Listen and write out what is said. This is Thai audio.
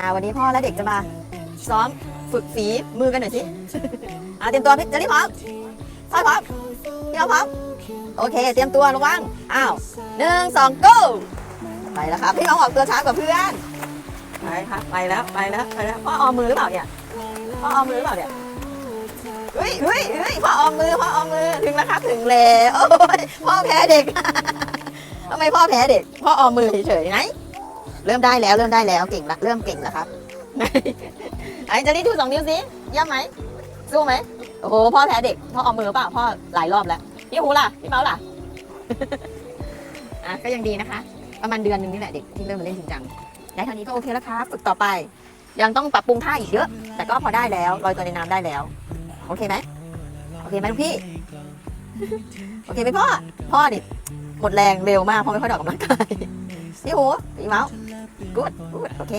อ่าวันนี้พ่อและเด็กจะมาซ้อมฝึกฝีมือกันหน่อยสิ อ่าเตรียมตัวพี่เจะรีบพร้อมพ่อพร้อมพี่น้องพร้อม โอเค เตรียมตัวระวัง อ้าวหนึ่งสอง go ไปแล้วครับ พี่น้องออกตัวช้ากว่าเพื่อน ไปครับไปแล้วไปแล้วไปแล้วพ่อออมมือหรือเปล่าเนี่ย พ่อออมมือหรือเปล่าเนี่ยเฮ้ยเฮ้ยเฮ้ยพ่อออมมือพ่อออมมือถึงแล้วครับถึงแล้วโอ้ยพ่อแพ้เด็กทำไมพ่อแพ้เด็ก พ่อออมมือเฉยๆไหน เริ่มได้แล้วเริ่มได้แล้วเก่งละเริ่มเก่งแล้วครับไอ้จะนี่ดูสองนิ้วสิเยี่ยมไหมสู้ไหมโอ้โหพ่อแพ้เด็กพ่อออมมือเปล่าพ่อหลายรอบแล้วพี่หูล่ะพี่เมาส์ล่ะอะก็ยังดีนะคะ ประมาณเดือนหนึงนี่แหละเด็กที่เริ่มมาเล่นจริงจังได้เท่านี้ก็โอเคแล้วครับฝึกต่อไป ยังต้องปรับปรุงท่าอีกเยอะ แต่ก็พอได้แล้วลอยตัวในน้ำได้แล้ว โอเคไหมโอเคไหมลูกพี่ โอเคไหมพ่อ พ่อดิหมดแรงเร็วมากพราะไม่ค่อยได้ออกกำลังกายพี่หูพี่เมาส์ กูดกูดโอเค